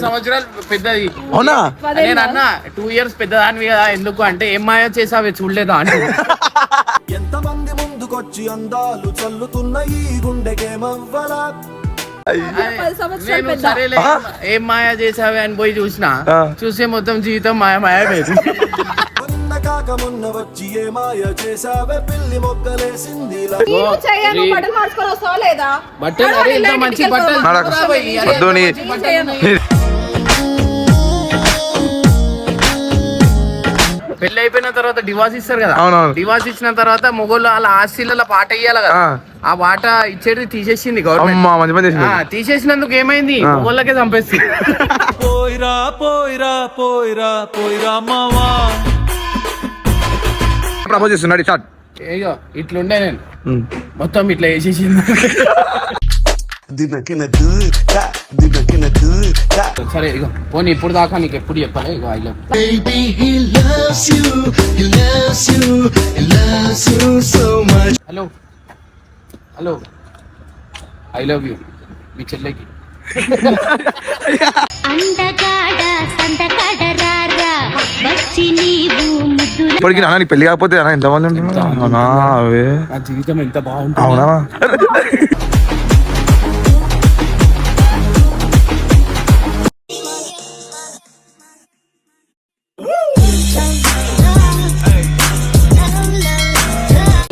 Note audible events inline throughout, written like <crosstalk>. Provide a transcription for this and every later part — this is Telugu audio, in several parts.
సంవత్సరాలు పెద్దది. అవునా? నేను అన్న టూ ఇయర్స్ పెద్దదానివి కదా ఎందుకు అంటే ఏం మాయ చేసావే చూడలేదా అంటే ఎంతమంది ముందుకొచ్చి అందాలు చల్లుతున్న ఈ గుండెకేమవ్వలా? నేను. సరేలే ఏం మాయ చేసావే అని పోయి చూసిన. చూసే మొత్తం జీవితం మాయ మాయ పోయింది మొన్న కాక మొన్న వచ్చి ఏ మాయ చేసావే? పిల్లి మొక్కలేసింది బట్టలు మార్చుకొని వస్తావా పెళ్ళి అయిపోయిన తర్వాత డివార్స్ ఇస్తారు కదా. అవునవును. డివార్స్ ఇచ్చిన తర్వాత మొగోళ్ళు వాళ్ళ ఆస్తిలలో పాట ఇయ్యాలి కదా. ఆ. పాట ఇచ్చేది తీసేసింది గవర్నమెంట్ అమ్మా మంచి పని చేసింది. ఆ, తీసేసినందుకు ఏమైంది. మొగోళ్ళకే చంపేస్తుంది పోయిరా పోయిరా పోయిరా పోయిరా మావా. ప్రపోజ్ చేస్తున్నాడు స్టార్ట్ ఇగో ఇట్లుండే నేను. మొత్తం ఇట్లా వేసేసింది సరే ఇగో పోనీ ఇప్పుడు దాకా నీకు ఎప్పుడు చెప్పాలి ఇగో I love. Hello hello I love you మీ చెల్లెకి. ఇప్పటికి నాన్న నీకు పెళ్ళి కాకపోతే అన్న ఎంతమంది ఉంటున్నారు అవునా అవే. నా జీవితం ఎంత బాగుంటుంది? అవునా? <laughs>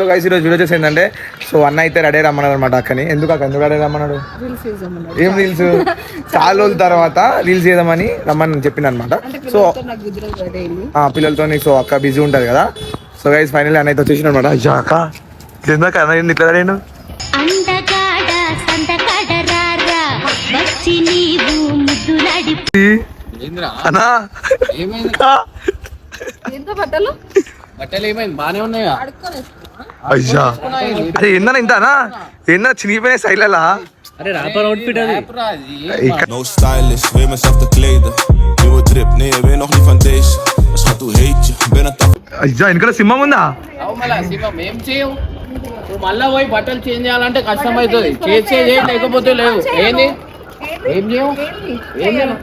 సో గైస్ ఈరోజు వీడియో చేసి ఏంటంటే సో అన్న అయితే రెడీ రమ్మన్నాడు అనమాట అక్కని. ఎందుకు అక్క? ఎందుకు రెడీ రమ్మన్నాడు? ఏం రీల్స్ <laughs> చాలా రోజుల తర్వాత రీల్స్ చేద్దామని రమ్మని చెప్పింది అనమాట సో నాకు గుజరాత్ బర్త్డే అయింది. ఆ పిల్లలతో సో అక్క బిజీ ఉంటుంది కదా. సో గైస్ ఫైనల్ అన్న అయితే వచ్చేసిన అనమాట అక్క ఎందుకు అన్న ఇట్లా రెడీ అన్నా? ఏమైంది? ఎంత బట్టలు ఏమైంది? బానే ఉన్నాయా? అయ్యా. అరే ఏందన్నా ఇంతనా? ఏందా చినిగిపోయిన స్టైల్లా? అరే రాపర్ అవుట్ఫిట్ అది. ఇక్కడ No stylist, weet mezelf te kleden. Nieuwe drip, nee, je weet nog niet van deze. Schat, hoe heet je? Ben het al అయ్యా వెనకాల సింహం ఉందా? అవు మళ్ళా శివం ఏం చేయవు? నువ్వు మళ్ళా పోయి బట్టలు చేంజ్ చేయాలంటే కష్టం అవుతుంది. చేసే చేయి లేకపోతే లేవు. ఏంది? ఏం చేయవు? ఏంటి? ఏం చేయవు? నీ బట్టలు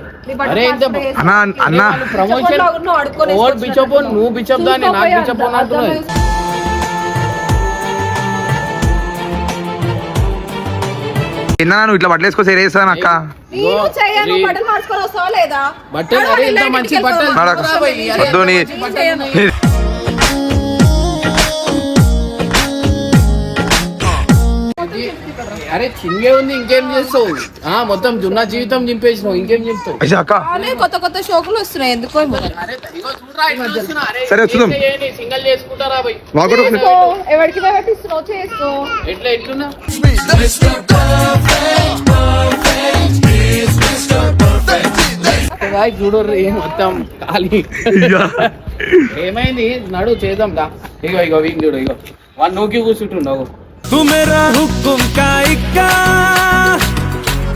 అరే ఇంత మార్చుకొని అన్నా అన్నా. ప్రమోషన్ చెప్పు, నువ్వు. బిచ్చపోన్ దాన్ని నాకు బిచ్చపోన్ ఎన్నా నువ్వు ఇట్లా బట్టలు వేసుకో అక్క? బట్టలు వస్తావా లేదా? బట్టలు ఇంత మంచి బట్టలు వద్దు అరే చింగే ఉంది ఇంకేం చేస్తావు? ఆ మొత్తం జున్న జీవితం చింపేసినావు ఇంకేం చెప్తావు? అక్క. కొత్త కొత్త షోకులు వస్తున్నాయి ఎందుకో ఏమో. అరే ఇగో చూడరా ఇట్లా చూస్తున్నా. అరే, సరే, చూద్దాం. సింగల్ చేసుకుంటారా ఎవరికి చేసుకో ఎట్లా ఎట్లున్నా? రే మొత్తం ఖాళీ. ఏమైంది? నడు చేద్దాం దా ఇగో ఇగో వీక్ చూడు ఇగో. వాడు నూకి కూర్చుంటుండవు तू मेरा हुक्म का इक्का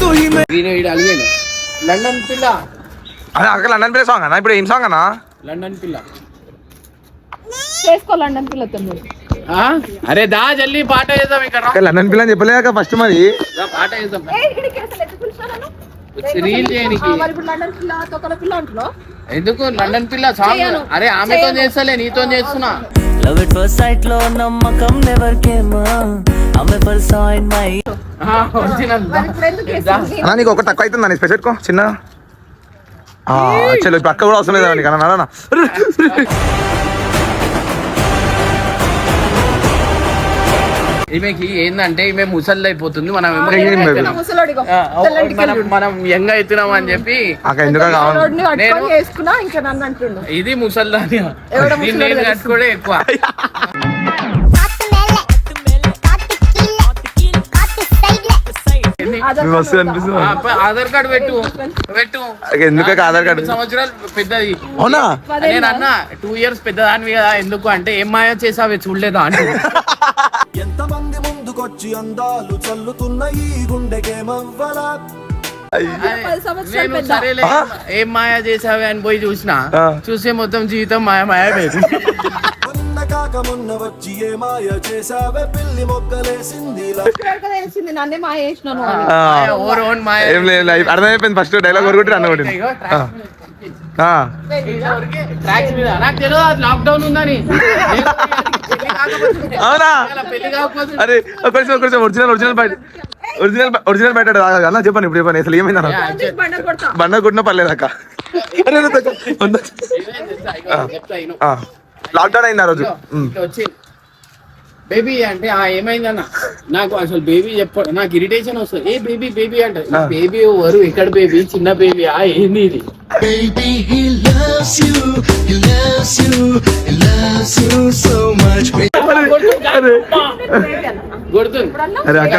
तू ही मेरा వీడు వీడు అలిగాడు లండన్ పిల్ల అదే అక్క లండన్ ప్లే సాంగ్ అన్న ఇప్పుడు ఏం సాంగ్ అన్నా లండన్ పిల్ల చేసుకో లండన్ పిల్లతో మీరు. ఆ? అరే దా జల్లి పాట వేద్దాం ఇక్కడ అక్క లండన్ పిల్ల అని చెప్పలేక ఫస్ట్ మరి దా, పాట వేద్దాం ఏ, ఇక్కడికి అసలు ఎందుకు పిలిచావు నన్ను? రీల్ చేయనికి ఆ, మరి ఇప్పుడు లండన్ పిల్ల తొక్కల పిల్ల అంటున్నావు ఎందుకు లండన్ పిల్ల సాంగ్ చేయను. అరే ఆమెతో చేయను. చేస్తలే నీతో చేస్తున్నా లవ్ ఎట్ ఫస్ట్ సైట్లో నమ్మకం నెవర్ కేమ్ ఆమె ఫర్ సా ఇన్ మై నీకు ఒక తక్కువ అవుతుంది? అని స్పెషల్ పెట్టుకో చిన్న? ఆ, చలో ఇప్పుడు అక్క కూడా అవసరం లేదా నీకు అన్న ఈమెకి ఏందంటే ఈమె ముసలి అయిపోతుంది మనం మనం. మనం యంగ్ అవుతున్నాం అని చెప్పి ఇది ముసల్దాని దీన్ని. కట్టుకోవడం ఎక్కువ. <laughs> అనిపిస్తుంది. ఆధార్ కార్డు పెట్టు. పెట్టు. ఎందుకు ఆధార్ కార్డు రెండు సంవత్సరాలు పెద్దది. అవునా? నేను అన్న టూ ఇయర్స్ పెద్దదానివి కదా ఎందుకు అంటే ఏం మాయ చేసావే చూడలేదా అంటే <laughs> ఎంతమంది ముందుకొచ్చి అందాలు చల్లుతున్న ఈ గుండెకేమవ్వలా. సరేలే ఏం మాయ చేసావే అని పోయి చూసిన. చూసే మొత్తం జీవితం మాయ మాయ <laughs> కాకమున్న వచ్చి ఏ మాయ చేసావే పిల్లి మొక్కలేసింది తెలిసింది నన్నే చేసినాను ఏం లేదు లైఫ్ అర్థమైపోయింది ఫస్ట్ డైలాగ్ కొట్టుకుంటే అన్న కాకపోతే అవునా అరే కొంచెం కొంచెం ఒరిజినల్ ఒరిజినల్ బయట ఒరిజినల్ ఒరిజినల్ బయట అన్న చెప్పండి ఇప్పుడు చెప్పండి అసలు కొడతా బండ కొట్టిన పర్లేదు అక్క లాక్డౌన్ అయింది ఆ రోజు. వచ్చి బేబీ అంటే ఆ ఏమైందన్న? నాకు అసలు బేబీ చెప్ప నాకు ఇరిటేషన్ వస్తుంది. ఏ బేబీ బేబీ అంటే బేబీ ఎవరు ఎక్కడ బేబీ చిన్న బేబీ ఆ ఏంది ఇది? అరే కొడుతుంది అరే అక్క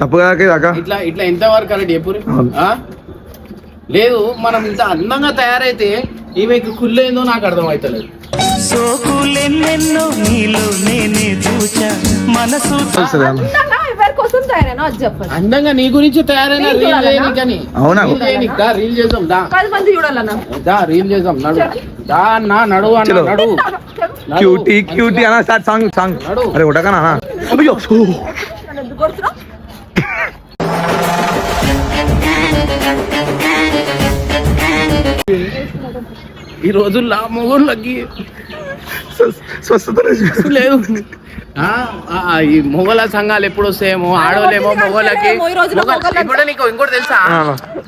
తప్పు కాక అక్క ఇట్లా ఇట్లా ఎంత వరకు అన్నట్టు ఎప్పుడు ఆ? లేదు మనం ఇంత అందంగా తయారైతే ఈమెకి కుళ్ళేందో నాకు అర్థం అవుతలేదు సోకులెన్నెన్నో నీలో నేనే చూచా మనసు కోసం తయారైనా అది చెప్పండి అందంగా నీ గురించి తయారైన రీల్? చేయనీకని అవునా? రీల్ దా, రీల్ చేద్దాం దా పది మంది చూడాలన్నా దా రీల్ చేద్దాం నడు దా అన్న నడు అన్న. నడు. క్యూటీ క్యూటీ అన్న స్టార్ట్ సాంగ్ సాంగ్ నడు. అరే ఉడకనా? అయ్యో సో. ఎందుకు కొడుతున్నావు <laughs> ఈ రోజుల్లో మొగోళ్ళకి స్వ- స్వస్థత లేదు. లేదు ఆ, ఆ, ఈ మొగల సంఘాలు ఎప్పుడు వస్తాయేమో ఆడవాళ్ళేమో మొగోళ్ళకి ఇప్పుడు నీకు ఇంకోటి తెలుసా.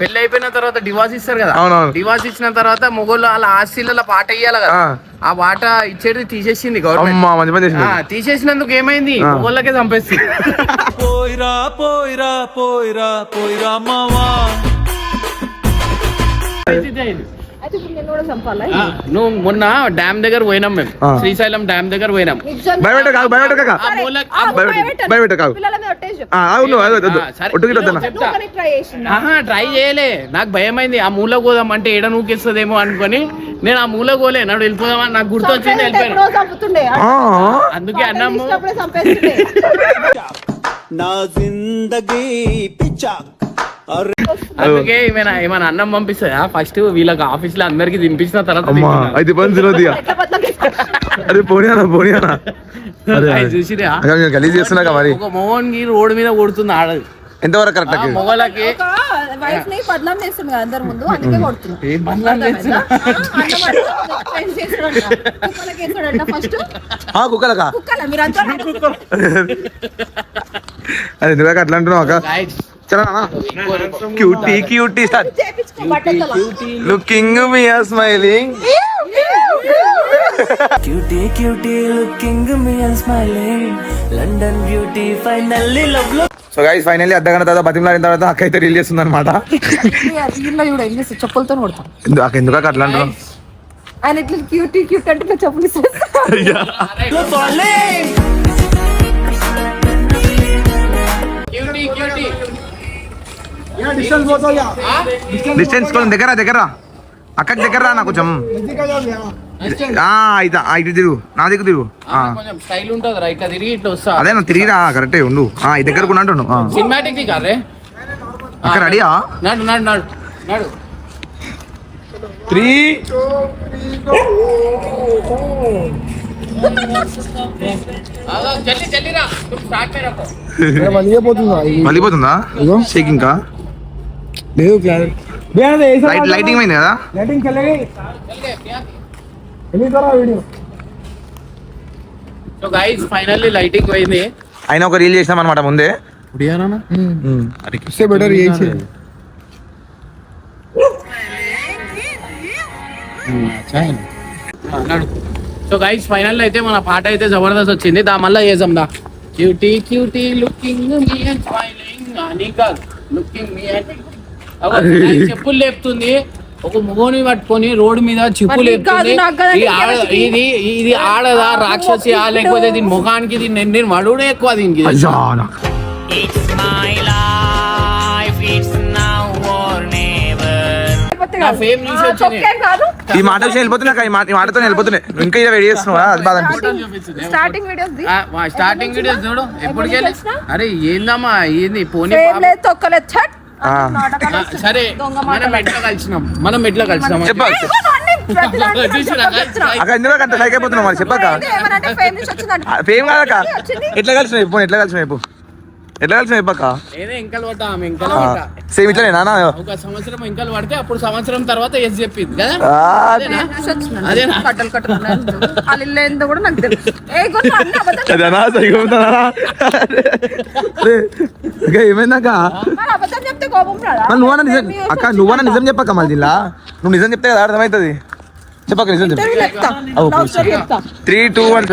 పెళ్ళి అయిపోయిన తర్వాత డివార్స్ ఇస్తారు కదా. డివార్స్ ఇచ్చిన తర్వాత మొగోళ్ళు వాళ్ళ ఆస్తిల పాట ఇయ్యాలి కదా ఆ. పాట ఇచ్చేది తీసేసింది గవర్నమెంట్ తీసేసినందుకు ఏమైంది. మొగోళ్ళకే చంపేస్తుంది పోయిరా పోయిరా పోయిరా పోయిరా మావా నువ్వు మొన్న డ్యామ్ దగ్గర పోయినాం మేము. శ్రీశైలం డ్యామ్ దగ్గర పోయినాం. భయపెట్ట కాదు భయపెట్ట భయపెట్టు, కాదు. ట్రై చేయలే. నాకు భయమైంది. ఆ మూల పోదాం అంటే ఏడ నూకిస్తుందేమో అనుకొని నేను ఆ మూల పోలే నాడు వెళ్ళిపోదామని నాకు గుర్తొచ్చింది వెళ్ళిపోయాను. అందుకే అన్నము. నా జిందగీ పిచ్చా అందుకే ఏమైనా ఏమైనా అన్నం పంపిస్తుందా ఫస్ట్ వీళ్ళకి ఆఫీస్లో అందరికి తినిపించిన తర్వాత అమ్మా. అయితే? అరే చూసిరా అక్క నేను గలీజ్ చేస్తున్నాక మరి. ఒక మోహన్ గి రోడ్డు మీద కొడుతుంది ఆడది. ఎంతవరకు కరెక్ట్ ఆ అక్క? మొగలకి ఒక వైఫ్ని బదనాం చేస్తుంది కదా అందరి ముందు అందుకే కొడుతున్నా ఏం బదనాం చేస్తున్నా? ఫస్ట్ ఆ, కుక్కలకా కుక్కల మీరంతా అది ఎందుకు అట్లా అంటున్నావు అక్క? Cutie cutie looking me are smiling cutie cutie looking me and smiling London beauty finally లవ్లో సో గైస్ ఫైనల్లీ అర్ధ గంట తర్వాత బతిమలాడిన తర్వాత అక్క అయితే రీల్ చేస్తుంది అనమాట చెప్పులతో కొడతాం అక్క ఎందుకు అక్క అట్లా అంటున్నావు? ఆయన ఇట్లా క్యూటీ క్యూట్ అంటే చెప్పులు డిస్టెన్స్ కొంచెం దగ్గర దగ్గర అక్కకి దగ్గర రా నా కొంచెం. ఇదా ఇటు తిరుగు. నా దగ్గర తిరుగు. స్టైల్ ఉంటుంది ఇట్లా తిరిగి ఇట్లా వస్తా. అదే నువ్వు తిరిగిరా కరెక్టే ఉండు. ఆ, ఈ దగ్గర కూడా అంటుండు. సినిమాటిక్ కాదే? అక్క రెడీయా నడు నడు నడు నడు. త్రీ ఆగా, జల్దీ జల్దీ రా. స్టార్ట్ మే రఖో మళ్ళీపోతుందా షేకింగ్ కా? లేదు క్లారిటీ లైటింగ్ అయింది కదా? Lighting video. So guys finally lighting పోయింది. ఆయన ఒక రీల్ చేసినాం అనమాట ముందే. బెటర్ సో గైస్ ఫైనల్ అయితే మన పాట అయితే జబర్దస్త్ వచ్చింది. దా మళ్ళీ చేసాం దా. Cutie cutie looking me and smiling అని లుకింగ్ మీ అండ్ చెప్పులు లేపుతుంది. ఒక మొగోని పట్టుకొని రోడ్డు మీద చెప్పులు ఆడ- ఎవరికి? ఇది ఇది ఆడదా రాక్షసి లేకపోతే దీని ముఖానికి దీన్ని నేను మడుడే ఎక్కువ దీనికి. అయ్యా నాకు. It's my life it's now or never లేకపోతే నా కాదు. ఫేమ్ నుంచి ఆ, వచ్చింది. చొక్కేం కాదు? ఈ మాట వచ్చి వెళ్ళిపోతున్నా ఈ మాట ఈ మాటతో వెళ్ళిపోతున్నాయి. ఇంకా ఇలా వెయిట్ చేస్తున్నావా? అది బాధ స్టార్టింగ్ వీడియోస్ స్టార్టింగ్ వీడియోస్ చూడు? అరే ఏందమ్మా ఏంది? పోనీ తొక్కలేదు. సరే. మనం మాటలు. ఎట్లా కలిసినాం? మనం ఎట్లా కలిసినాం చెప్పాలి చెప్పక ఎందుకు అంత లైక్ అయిపోతున్నావు మరి? ఏమనంటే ఫేమ్ కాదక్క. ఎట్లా కలిసిన చెప్పు ఎట్లా కలిసిన చెప్పు. ఎట్లా ఇంకలు పడ్డా సేమ్ ఇట్లనే నాన్న ఒక సంవత్సరం ఇంకలు పడితే అప్పుడు సంవత్సరం తర్వాత ఎస్ చెప్పింది కదా? కట్టలు కట్టుకున్నాను. వాళ్ళ ఇల్లు ఏందో కూడా నాకు తెలుసు ఏ గుర్తు అన్న అబద్ధం అదేనా సరిగ్గా ఉందా? అరే, అక్క ఏమైందక్క మరి అబద్ధం చెప్తే కోపం రాదా? మరి నువ్వన్నా నిజం అక్క నువ్వన్నా నిజం చెప్పక్క మళ్ళీ ఇలా నువ్వు నిజం చెప్తే కదా అర్థమవుతుంది చెప్పక్క నిజం చెప్పు. త్రీ టూ వన్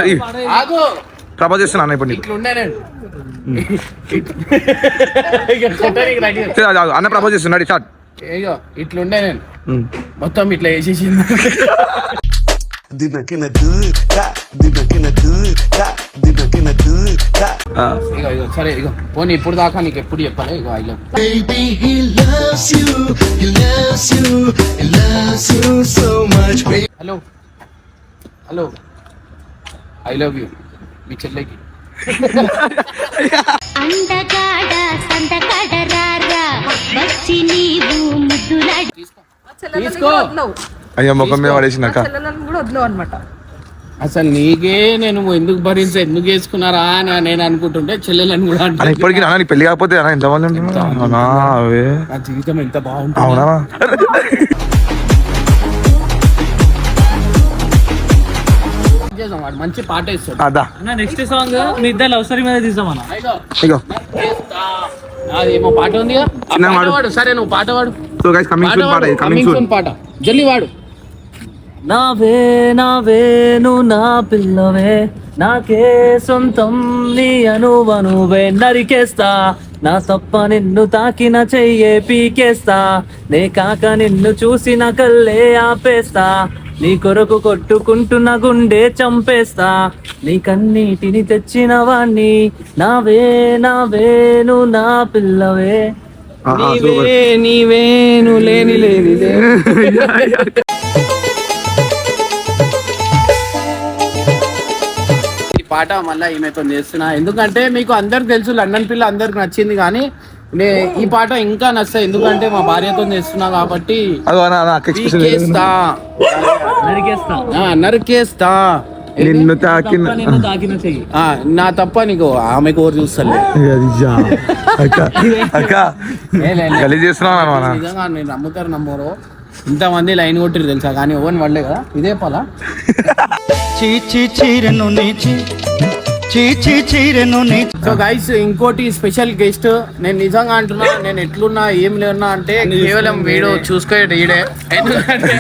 ఆగు ప్రపోజ్ చేస్తున్నాను ఇప్పుడు నీకు. <laughs> ఇక. అన్న ప్రపోజ్ చేస్తున్నాడు షార్ట్ ఇగో ఇట్లుండే నేను మొత్తం ఇట్లా వేసేసింది ఇగో ఇగో సరే ఇగో పోనీ ఇప్పుడు దాకా నీకు ఎప్పుడు చెప్పాలి? ఇగో I love. Hello hello I love you మీ చెల్లెకి. అందగాడ సందగాడ రారా వచ్చి నీవు ముద్దులాడి మా చెల్లెలని తీసుకో. కూడా వదలవు అయ్యో ముఖం మీద మా పడేసిందక్క చెల్లెలను కూడా వదలవు అనమాట అసలు నీకే నేను ఎందుకు భరించ ఎందుకు వేసుకున్నారా అని నేను అనుకుంటుంటే చెల్లెలని కూడా అంటే ఇప్పటికి నాన్న నీ పెళ్ళి కాకపోతే అన్న ఎంతమంది ఉంటున్నారు. అవునా అవే నా జీవితం ఎంత బాగుంటుంది. అవునా? చేద్దాం, వాడు మంచి పాట ఇస్తాడు. అదా. నెక్స్ట్ సాంగ్ మీ ఇద్దరు లవ్ స్టోరీ మీద తీసామన్నా ఇగో, ఇగో. చేస్తా. అదేమో పాట ఉంది చిన్నగా వాడు. వాడు. సరే నువ్వు పాట వాడు. సో గైస్ కమింగ్ పాట సూన్ పాట వాడు. కమింగ్ కమింగ్ సూన్ సూన్ పాట. జల్లి వాడు. నావే నావే నువ్వు నా పిల్లవే నాకే సొంతం నీ అనువనువే నరికేస్తా. నా తప్ప నిన్ను తాకిన చెయ్యే పీకేస్తా. నే కాక నిన్ను చూసిన కల్లే ఆపేస్తా. నీ కొరకు కొట్టుకుంటున్న గుండె చంపేస్తా. నీ కన్నీటిని తెచ్చిన వాణ్ణి. నావే నావే నువ్వు నా పిల్లవే. నీవే సూపర్. నీవే నువ్వు లేని లేని ఈ పాట మళ్ళీ ఈమెతో చేస్తున్నా. ఎందుకంటే మీకు అందరికి తెలుసు లండన్ పిల్ల అందరికి నచ్చింది కానీ నే ఈ పాట ఇంకా నచ్చాయి. ఎందుకంటే మా భార్యతో చేస్తున్నా కాబట్టి నరికేస్తా. ఆ, నరికేస్తా. నిన్ను తాకిన నా తప్ప నీకు ఆమె కోరు అన్న నిజంగా నేను నమ్ముతారు నమ్మరు. ఇంతమంది లైన్ కొట్టిరు తెలుసా? కానీ ఎవరిని పడలే కదా. ఇదే పలా చీచి చీరెను నీచి. చీచి చీరెను నీ సో గైస్ ఇంకోటి స్పెషల్ గెస్ట్ నేను నిజంగా అంటున్నా నేను ఎట్లున్నా ఏం లేనా అంటే కేవలం వీడియో చూసుకోండి ఈడే. <laughs> ఎందుకంటే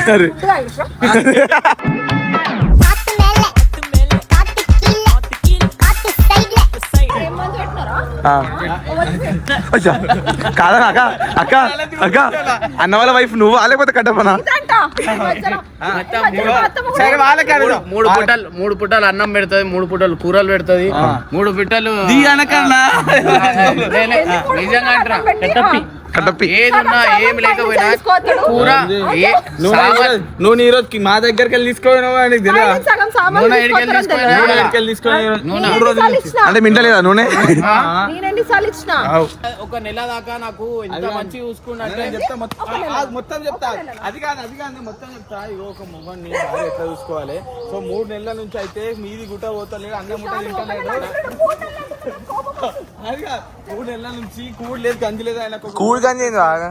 <laughs> కాదనా అక్క అక్క అక్క అన్న వాళ్ళ వైఫ్ నువ్వు? లేకపోతే కట్టపనా మూడు పుట్టలు మూడు పుట్టలు అన్నం పెడుతుంది మూడు పుట్టలు కూరలు పెడుతుంది మూడు పుట్టలు నిజంగా అంటారా? ఏం లేకపోయినా. కూర నువ్వు నీ రోజుకి మా దగ్గరికి వెళ్ళి ఇచ్చినా? అంటే మింటలేదా నూనె? ఒక నెల దాకా నాకు ఎంత మంచి చూసుకున్నట్టే. చెప్తా మొత్తం చెప్తా. అది కాదు అది కాదు మొత్తం చెప్తా. ఇగో ఒక భార్య ఎట్లా చూసుకోవాలి? సో మూడు నెలల నుంచి అయితే మీది గుట్ట పోతలేదు అన్నం ముట్ట తింటలేదు. అది కాదు మూడు నెలల నుంచి కూడు లేదు గంజి లేదు ఆయన కూల్ గంజి ఏంది బాగా?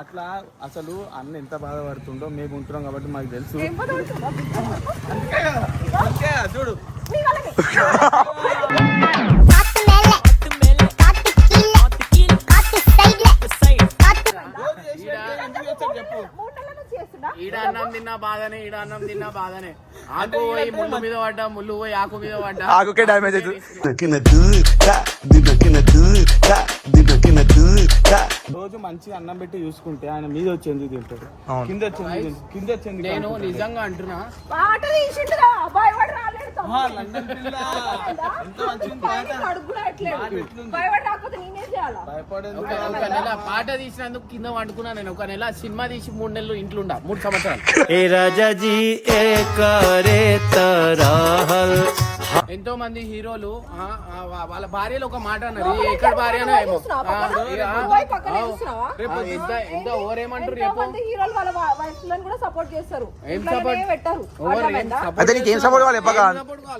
అట్లా అసలు అన్న ఎంత బాధపడుతుండో మేము ఉంటున్నాం కాబట్టి మాకు తెలుసు చూడు? ఈడ అన్నం తిన్నా బాధనే ఈడ అన్నం తిన్నా బాధనే ఆకు పోయి ముళ్ళు మీద పడ్డా ముళ్ళు పోయి ఆకు మీద పడ్డా ఆకుకే డ్యామేజ్ అవుతుంది రోజు మంచి అన్నం పెట్టి చూసుకుంటే ఆయన మీద వచ్చి ఎందుకు తింటాడు. కింద వచ్చి ఎందుకు తింటాడు? కింద వచ్చి ఎందుకు నేను? నిజంగా అంటున్నా పాట తీసినందుకు కింద వండుకున్నా నేను. ఒక నెల సినిమా తీసి మూడు నెలలు ఇంట్లో ఉండా మూడు సంవత్సరాలు. ఏ రాజాజీ ఎంతో మంది హీరోలు వాళ్ళ భార్యలు ఒక మాట అన్నారు. ఎక్కడ భార్య ఎంతో ఓరేమంటారు రేపు? హీరోలు వాళ్ళ సపోర్ట్ చేస్తారు. ఏం సపోర్ట్ పెట్టారు? సపోర్ట్ వాళ్ళు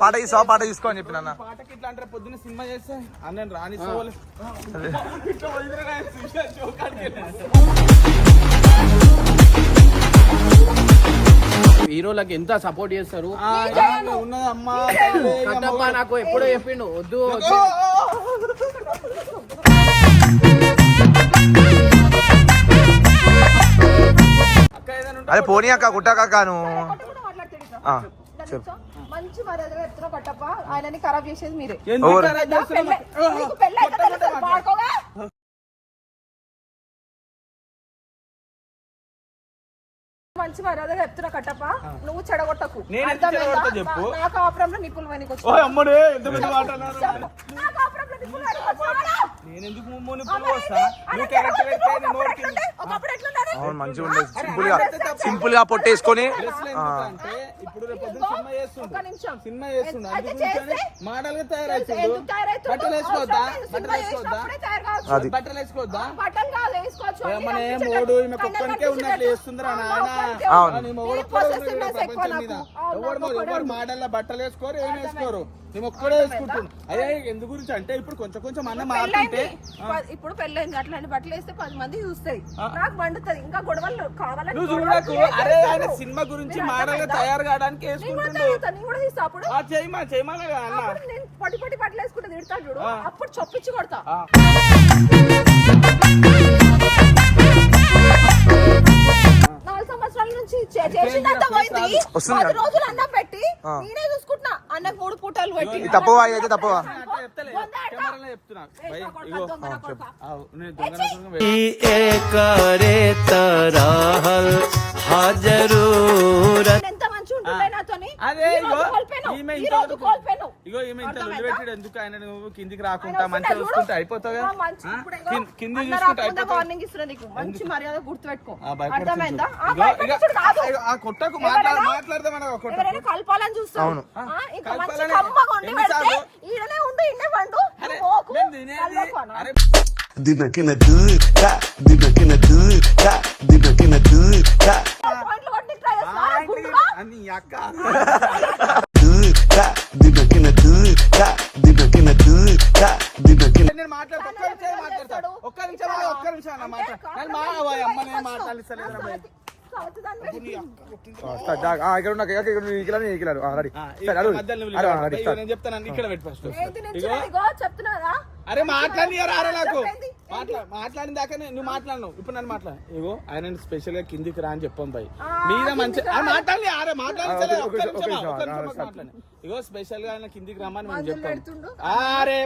పాట తీస్తావా పాట తీసుకో అని చెప్పిన అన్న పాటకి ఇట్లా అంటారు పొద్దున్న సినిమా చేస్తే అన్న రాని సోలు హీరోలకు ఎంత సపోర్ట్ చేస్తారు? ఉన్నది అమ్మా కట్టప్ప నాకు ఎప్పుడో చెప్పిండు వద్దు అదే పోనీ అక్క కుట్టాక నువ్వు. మంచి మర్యాదగా ఎత్తున కట్టప్ప ఆయనని ఖరాబ్ చేసేది మీరే? పెళ్ళై- మంచి మర్యాదగా చెప్తున్నా కట్టప్ప నువ్వు చెడగొట్టకు చెప్పు? నా- కాపురంలో నిప్పులు పనికి ఓ అమ్మడే ఎంత పెద్ద మాట అన్నారు నా కాపురంలో నిప్పులు పనికి వచ్చావా? నేను ఎందుకు ముమ్ముని పువ్వు అమ్మ వస్తా ఏంటి? నువ్వు అలా క్యారెక్టర్ చెడగొట్టకు. అయితే నేను ఒకప్పుడు నోటికి ఎట్లుండే? ఒకప్పుడు ఎట్లుండే? అవును మంచిగా ఉండేది సింపుల్గా సింపుల్గా పొట్టేసుకొని ఇప్పుడు రేపు సినిమా ఒక్క చేస్తుండు నిమిషం. సినిమా చేస్తుండు? మోడల్గా తయారైతుండు? బట్టలు వేసుకోవద్దా. బట్టలు వేసుకోవద్దా. బట్టలు బట్టలు కాదు వేసుకోవచ్చు ఏం ఈమె కుక్కనికే ఉన్నట్లు. చేస్తుందిరా అవును, నాయన ఉంది. మాడల్లో బట్టలు వేసుకోరు ఏం వేసుకోరు? మేము ఒక్కడే వేసుకుంటాం. అదే ఎందు గురించి అంటే ఇప్పుడు కొంచెం కొంచెం అన్న మారుతుంటే ఇప్పుడు పెళ్ళైంది. అట్లాంటి బట్టలు వేస్తే పది మంది చూస్తాయి. నాకు మండుతుంది ఇంకా గొడవలు కావాలని నువ్వు చూడకు. అరే. ఆయన సినిమా గురించి అర్థమైందా? తయారు కావడానికి ఆ చేయమా చేయమా నేను పొడి పొడి బట్టలు వేసుకుంటే తిడతాడు చూడు. అప్పుడు చొప్పించి కొడతా. వస్తుంది పది. రోజులు అన్నం పెట్టి. నేనే చూసుకుంటున్నా. అన్నకు మూడు పూటలు పెట్టి. తప్పవా? అయితే తప్పవా? నువ్వు కిందికి రాకుండా మంచిగా చూసుకుంటే అయిపోతావు కింది చూసుకుంటే మంచి మర్యాద గుర్తుపెట్టుకో. మాట్లాడదాం కలపాలని చూస్తాను ఉంది ఇండే పండు. అరే దినకిన దూట దూట దినకిన దూట try చేస్తా, ఆ, గుండుగా. అని అక్క దూట దూట దినకిన దూట దినకిన నేను మాట్లాడతా ఒక్క నిమిషం మాట్లాడతా ఒక్క నిమిషం ఒక్క నిమిషం అన్న మాట. నేను మా అమ్మ నేను భయ్. ఇక్కడ ఉన్న ఇక్కడ ఇక్కడ ఇక్కడ రెడీ. సరే అడుగు నేను చెప్తాను ఇక్కడ పెట్టి ఫస్ట్ ఏంటి నిల్చున్నా? ఇగో. చెప్తున్నా కదా అరే మాట్లాడి రారా నాకు? మాట్లా మాట్లాడిన దాకా నేను- నువ్వు మాట్లాడను ఇప్పుడు నన్ను మాట్లా ఇగో ఆయన స్పెషల్గా కిందికి రా అని చెప్పాం భయ్ ఆ, మీద మంచి మాట్లాడి అరే మాట్లాడు ఇగో స్పెషల్గా ఆయన కిందికి రమ్మని మేము మందులు చెప్పాం పెడుతుండు. అరే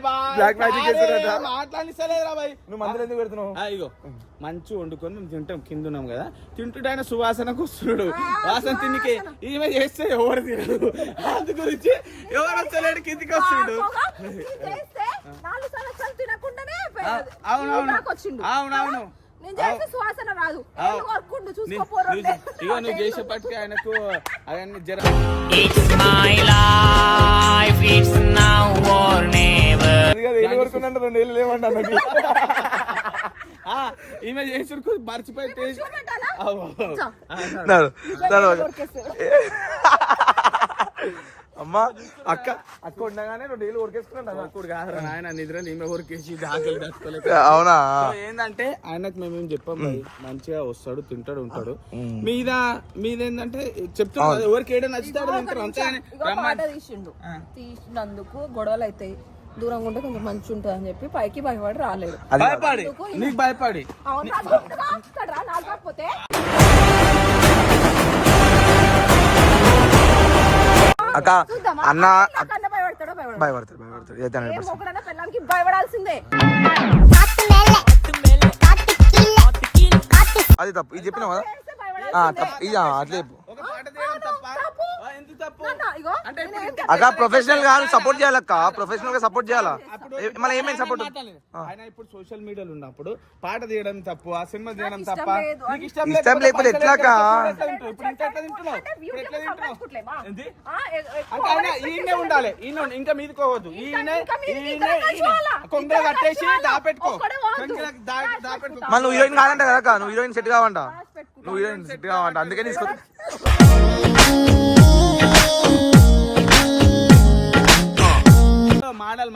నువ్వు మందులు ఎందుకు పెడుతున్నావు? ఆ, ఇగో మంచి వండుకొని మేము తింటాం కింద ఉన్నాం కదా. తింటుంటే ఆయన సువాసనకు వస్తున్నాడు. వాసన తిన్నికే ఈమె చేస్తే ఎవరు తినడు అందు గురించి ఎవరు వస్తలేడు కిందికి వస్తుండు తినకుండానే అవునవును. అవునవును. నేను చేస్తే సువాసన రాదు. నీ- చూసుకోపోరు ఇగో నువ్వు చేసేపటికి ఆయనకు అవన్నీ జర రెండు ఏళ్ళు లేవండి అన్నది. <laughs> ఆ, ఈమె చేసుడుకు మర్చిపోయి టేస్ట్ నడు, నడు. <laughs> అమ్మా అక్క అక్క ఉండగానే రెండు ఏళ్ళు నిద్రలు ఈమె ఊరికేసి ఆకలి తట్టుకోలేక అవునా? ఏంటంటే ఆయనకు మేమేం చెప్పాం మంచిగా వస్తాడు తింటాడు ఉంటాడు. మీద మీద ఏంటంటే చెప్తున్నా కదా, ఎవరికి ఏడో నచ్చుతాడు తింటారు తీసిండు. తీసినందుకు గొడవలు అవుతాయి దూరంగా ఉంటే కొంచెం మంచి ఉంటుంది అని చెప్పి పైకి భయపడి రాలేదు. భయపడి. నీకు భయపడి. అక్క? అన్న భయపడతాడో భయపడతాడో. అయితే హండ్రెడ్ పర్సెంట్ భయపడాల్సిందే అది తప్పు ఇది చెప్పినావు కదా. తప్పు ఇది అట్లే చెప్పు ఒక మాట తీయడం తప్ప తప్పు. ఆ, ఎందుకు తప్పు నాన్న, ఇగో అంటే నేను అక్క ప్రొఫెషనల్గా సపోర్ట్ చేయాలక్క ప్రొఫెషనల్గా సపోర్ట్ చేయాలా? ఏ- మళ్ళీ ఏమైంది సపోర్ట్ ఆయన ఇప్పుడు సోషల్ మీడియాలో ఉన్నప్పుడు పాట తీయడం తప్పు ఆ సినిమా తీయడం తప్ప ఇష్టం లేకపోతే ఎట్లా ఈయనే ఉండాలి. ఈయన ఇంకా మీదకి పోవద్దు. ఈయన ఇంకా మీదకి ఈయన ఇద్దరం కలిసి పోవాలా? కొంగ ఇద్దరం కట్టేసి? దాపెట్టుకో. మళ్ళీ నువ్వు హీరోయిన్ కాదంట కదా నువ్వు హీరోయిన్ సెట్ కావంట. నువ్వు హీరోయిన్ సెట్ కావంట. అందుకే తీసుకో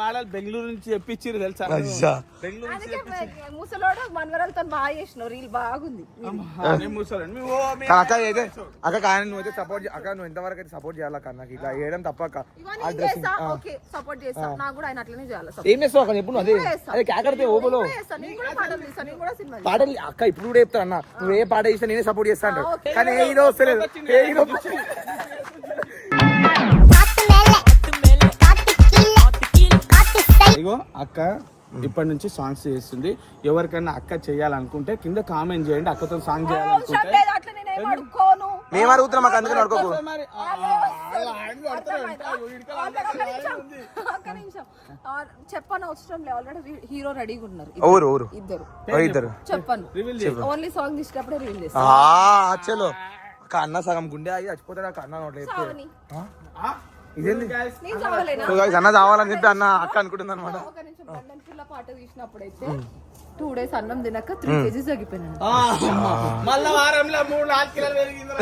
మాడల్ బెంగళూరు నుంచి తెప్పించిర్రు తెలుసా. బెంగళూరు నుంచి ముసలోడు మనవరాలతో బాగా చేసిన రీల్ బాగుంది. అక్క అయితే అక్క కానీ నువ్వు అయితే సపోర్ట్ అక్క నువ్వు ఎంతవరకు అయితే సపోర్ట్ చేయాలక్క నాకు ఇట్లా చేయడం తప్ప అక్క. ఇవన్నీ ఆ నేను డ్రెస్సింగ్ చేస్తా ఓకే సపోర్ట్ చేస్తా నాకు కూడా ఆయన అట్లనే చేయాలి support. ఏం చేస్తావు అక్క? నువ్వు అదే. అదే కాకడితే ఓబోలో పాటలు అక్క ఇప్పుడు కూడా చెప్తాను అన్న. నువ్వు ఏ పాట చేసినా నేనే సపోర్ట్ చేస్తా అంటావు ఆ, ఓకే. కానీ ఏ హీరో వస్తలేదు. ఏ హీరో <laughs> ఇగో అక్క ఇప్పటి నుంచి సాంగ్స్ చేస్తుంది. ఎవరికైనా అక్క చేయాలనుకుంటే కింద కామెంట్ చేయండి అక్కతో సాంగ్ చేయాలనుకుంటే. మేము అడుగుతున్నాం మాకు అందుకని అడుకోకు చెప్పను అవసరం లేదు. ఆల్రెడీ హీరో రెడీగా ఉన్నారు. ఇద్దరు. ఓ ఇద్దరు. చెప్పను. రివీల్ ఓన్లీ సాంగ్ తీసేటప్పుడే రిలీజ్ చేస్తా. ఆ, చలో. అన్న సగం గుండె ఆగి చచ్చిపోతాడు అక్క అన్న నోట్లో? ఇదేంది? సో గైస్ అన్న చావాలని చెప్పి అన్న అక్క అనుకుంటుంది అనమాట. టూ డేస్ అన్నం తినక త్రీ కేజీస్ తగ్గిపోయినాను. మళ్ళా వారంలో మూడు నాలుగు కిలోలు పెరిగింది